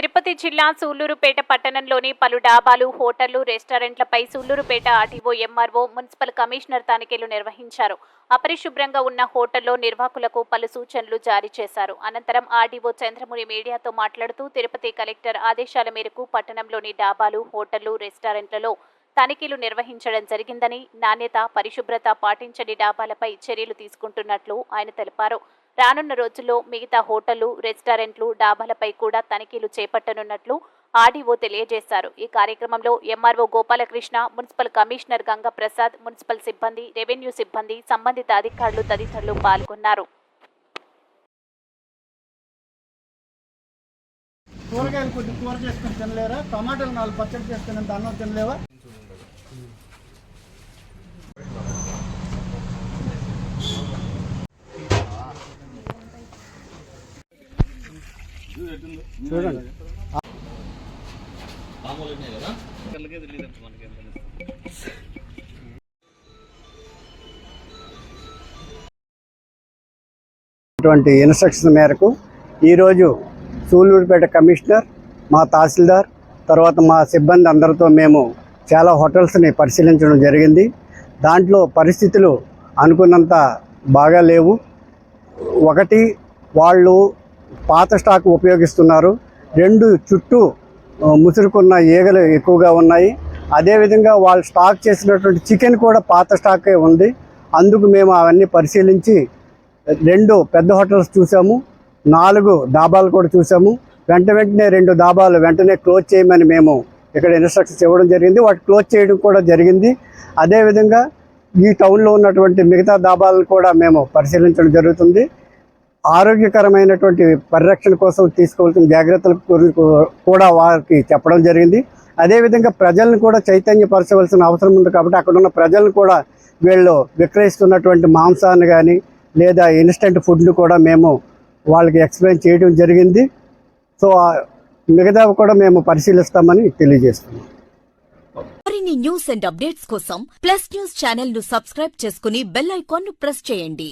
తిరుపతి జిల్లా సూళ్ళూరుపేట పట్టణంలోని పలు డాబాలు హోటళ్ళు రెస్టారెంట్లపై Sullurpeta RTO MRO municipal commissioner తనిఖీలు నిర్వహించారు. అపరిశుభ్రంగా ఉన్న హోటల్లో నిర్వాహకులకు పలు సూచనలు జారీ చేశారు. అనంతరం ఆర్డీఓ చంద్రముని మీడియాతో మాట్లాడుతూ తిరుపతి కలెక్టర్ ఆదేశాల మేరకు పట్టణంలోని డాబాలు హోటళ్ళు రెస్టారెంట్లలో తనిఖీలు నిర్వహించడం జరిగిందని నాణ్యత పరిశుభ్రత పాటించని డాబాలపై చర్యలు తీసుకుంటున్నట్లు ఆయన తెలిపారు. రానున్న రోజుల్లో మిగతా హోటళ్ళు రెస్టారెంట్లు డాబాలపై కూడా తనిఖీలు చేపట్టనున్నట్లు ఆర్డీఓ తెలియజేశారు. ఈ కార్యక్రమంలో MRO Gopalakrishna municipal commissioner Ganga Prasad municipal సిబ్బంది రెవెన్యూ సిబ్బంది సంబంధిత అధికారులు తదితరులు పాల్గొన్నారు. కూరగాయలు కొద్ది కూర చేసుకుని తినలేరా? టమాటాలు నాలుగు పచ్చడి చేసుకుని అన్నం తినలేవా? చూడండి. అటువంటి ఇన్స్ట్రక్షన్ మేరకు ఈరోజు సూళ్ళూరుపేట కమిషనర్ మా తహసీల్దార్ తర్వాత మా సిబ్బంది అందరితో మేము చాలా హోటల్స్ని పరిశీలించడం జరిగింది. దాంట్లో పరిస్థితులు అనుకున్నంత బాగా లేవు. ఒకటి వాళ్ళు పాత స్టాక్ ఉపయోగిస్తున్నారు. రెండు చుట్టూ ముసురుకున్న ఈగలు ఎక్కువగా ఉన్నాయి. అదేవిధంగా వాళ్ళు స్టాక్ చేసినటువంటి చికెన్ కూడా పాత స్టాకే ఉంది. అందుకు మేము అవన్నీ పరిశీలించి రెండు పెద్ద హోటల్స్ చూసాము. నాలుగు డాబాలు కూడా చూసాము. వెంట వెంటనే రెండు డాబాలు వెంటనే క్లోజ్ చేయమని మేము ఇక్కడ ఇన్స్ట్రక్షన్స్ ఇవ్వడం జరిగింది. వాటి క్లోజ్ చేయడం కూడా జరిగింది. అదేవిధంగా ఈ టౌన్లో ఉన్నటువంటి మిగతా డాబాలను కూడా మేము పరిశీలించడం జరుగుతుంది. ఆరోగ్యకరమైనటువంటి పరిరక్షణ కోసం తీసుకోవాల్సిన జాగ్రత్తల గురించి కూడా వారికి చెప్పడం జరిగింది. అదేవిధంగా ప్రజలను కూడా చైతన్యపరచవలసిన అవసరం ఉంది కాబట్టి అక్కడ ఉన్న ప్రజలను కూడా వీళ్ళు విక్రయిస్తున్నటువంటి మాంసాన్ని కానీ లేదా ఇన్స్టెంట్ ఫుడ్ను కూడా మేము వాళ్ళకి ఎక్స్ప్లెయిన్ చేయడం జరిగింది. సో మిగతావి కూడా మేము పరిశీలిస్తామని తెలియజేస్తున్నాం. మరిన్ని న్యూస్ అండ్ అప్డేట్స్ కోసం ప్లస్ న్యూస్ ఛానల్ను సబ్స్క్రైబ్ చేసుకుని బెల్ ఐకాన్ను ప్రెస్ చేయండి.